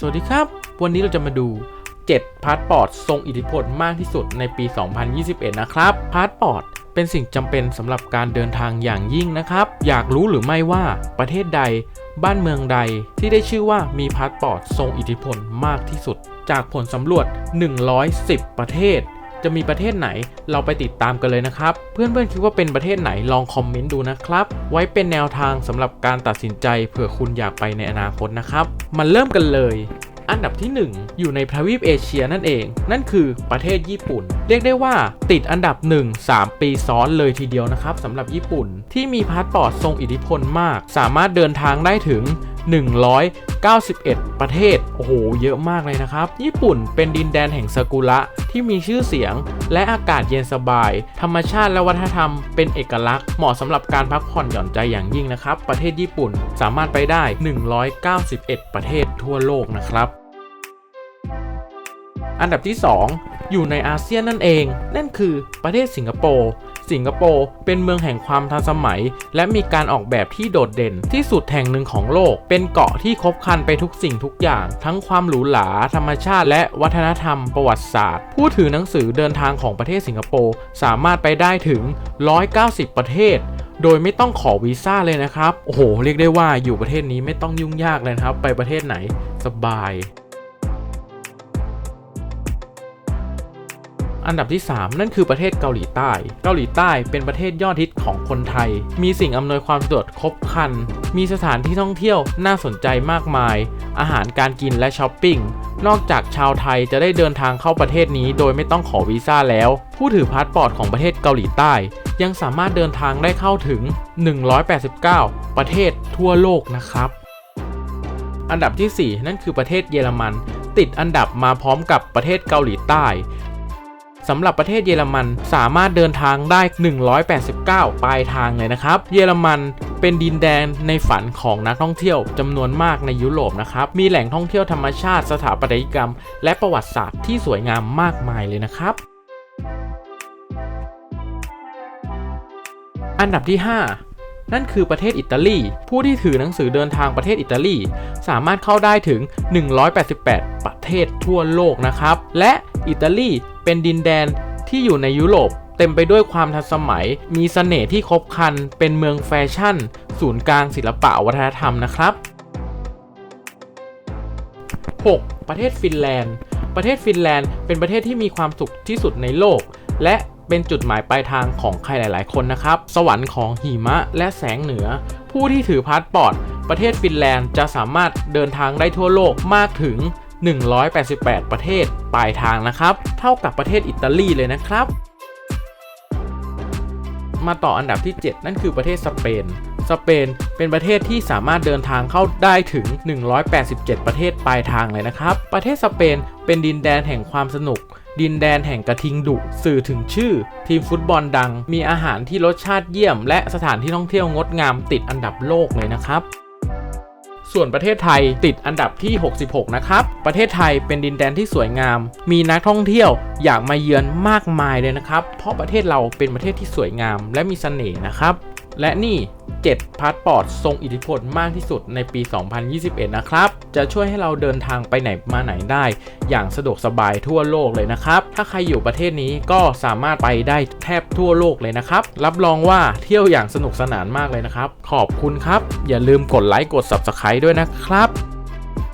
สวัสดีครับ วันนี้เราจะมาดู 7 พาสปอร์ตทรงอิทธิพลมากที่สุดในปี 2021 นะครับ พาสปอร์ตเป็นสิ่งจำเป็นสำหรับการเดินทางอย่างยิ่งนะครับ อยากรู้หรือไม่ว่าประเทศใด บ้านเมืองใดที่ได้ชื่อว่ามีพาสปอร์ตทรงอิทธิพลมากที่สุด จากผลสำรวจ 110 ประเทศ จะมีประเทศไหนเราไปติดตามกันเลยนะครับ เพื่อนๆคิดว่าเป็นประเทศไหนลองคอมเมนต์ดูนะครับ ไว้เป็นแนวทางสำหรับการตัดสินใจเผื่อคุณอยากไปในอนาคตนะครับมาเริ่มกันเลยอันดับที่ 1 อยู่ในทวีปเอเชียนั่นเอง นั่นคือประเทศญี่ปุ่น เรียกได้ว่าติดอันดับ 1 3 ปีซ้อนเลยทีเดียวนะครับสำหรับญี่ปุ่น ที่มีพาสปอร์ตทรงอิทธิพลมาก สามารถเดินทางได้ถึง 91 ประเทศ โอ้โห เยอะมากเลยนะครับ ญี่ปุ่นเป็นดินแดนแห่งซากุระที่มีชื่อเสียง และอากาศเย็นสบาย ธรรมชาติและวัฒนธรรมเป็นเอกลักษณ์ เหมาะสำหรับการพักผ่อนหย่อนใจอย่างยิ่งนะครับ ประเทศญี่ปุ่นสามารถไปได้ 191 ประเทศทั่วโลกนะครับอันดับที่ 2 อยู่ในอาเซียนนั่นเอง นั่นคือประเทศสิงคโปร์ สิงคโปร์เป็นเมืองแห่งความทันสมัย และมีการออกแบบที่โดดเด่นที่สุดแห่งหนึ่งของโลก เป็นเกาะที่ครบครันไปทุกสิ่งทุกอย่าง ทั้งความหรูหราธรรมชาติและวัฒนธรรมประวัติศาสตร์ ผู้ถือหนังสือเดินทางของประเทศสิงคโปร์สามารถไปได้ถึง 190 ประเทศโดยไม่ต้องขอวีซ่าเลยนะครับ โอ้โห เรียกได้ว่าอยู่ประเทศนี้ไม่ต้องยุ่งยากเลยครับ ไปประเทศไหนสบาย อันดับที่ 3 นั่นคือประเทศเกาหลีใต้ เกาหลีใต้เป็นประเทศยอดฮิตของคนไทย มีสิ่งอำนวยความสะดวกครบครัน มีสถานที่ท่องเที่ยวน่าสนใจมากมาย อาหารการกินและช้อปปิ้ง นอกจากชาวไทยจะได้เดินทางเข้าประเทศนี้ โดยไม่ต้องขอวีซ่าแล้ว ผู้ถือพาสปอร์ตของประเทศเกาหลีใต้ ยังสามารถเดินทางได้เข้าถึง 189 ประเทศทั่วโลกนะครับ อันดับที่ 4 นั่นคือประเทศเยอรมันติดอันดับมาพร้อมกับประเทศเกาหลีใต้ สำหรับประเทศเยอรมันสามารถเดินทางได้ 189 ปลายทางเลยนะครับ เยอรมันเป็นดินแดนในฝันของนักท่องเที่ยวจำนวนมากในยุโรปนะครับ มีแหล่งท่องเที่ยวธรรมชาติสถาปัตยกรรม และประวัติศาสตร์ที่สวยงามมากมายเลยนะครับอันดับที่ 5 นั่นคือประเทศอิตาลี ผู้ที่ถือหนังสือเดินทางประเทศอิตาลี สามารถเข้าได้ถึง 188 ประเทศทั่วโลกนะครับ และ อิตาลีเป็นดินแดนที่อยู่ในยุโรปเต็มไปด้วยความทันสมัย มีเสน่ห์ที่ครบครัน เป็นเมืองแฟชั่น ศูนย์กลางศิลปะวัฒนธรรมนะครับ 6. ประเทศฟินแลนด์ ประเทศฟินแลนด์เป็นประเทศที่มีความสุขที่สุดในโลก และเป็นจุดหมายปลายทางของใครหลาย ๆ คนนะครับ สวรรค์ของหิมะและแสงเหนือ ผู้ที่ถือพาสปอร์ต ประเทศฟินแลนด์จะสามารถเดินทางได้ทั่วโลกมากถึง 188 ประเทศปลายทางนะครับ เท่ากับประเทศอิตาลีเลยนะครับ มาต่ออันดับที่ 7 นั่นคือประเทศสเปน สเปนเป็นประเทศที่สามารถเดินทางเข้าได้ถึง 187 ประเทศปลายทางเลยนะครับ ประเทศสเปนเป็นดินแดนแห่งความสนุกดินแดนแห่งกระทิงดุสื่อถึงชื่อ ทีมฟุตบอลดัง มีอาหารที่รสชาติเยี่ยม และสถานที่ท่องเที่ยวงดงามติดอันดับโลกเลยนะครับ ส่วนประเทศไทยติดอันดับที่ 66 นะครับ ประเทศไทยเป็นดินแดนที่สวยงาม มีนักท่องเที่ยวอยากมาเยือนมากมายเลยนะครับ เพราะประเทศเราเป็นประเทศที่สวยงาม และมีเสน่ห์นะครับ และนี่ 7พาสปอร์ตทรงอิทธิพลมากที่สุดในปี 2021 นะครับ จะช่วยให้เราเดินทางไปไหนมาไหนได้ อย่างสะดวกสบายทั่วโลกเลยนะครับ ถ้าใครอยู่ประเทศนี้ก็สามารถไปได้แทบทั่วโลกเลยนะครับ รับรองว่าเที่ยวอย่างสนุกสนานมากเลยนะครับ ขอบคุณครับ อย่าลืมกดไลค์กด Subscribe ด้วยนะครับ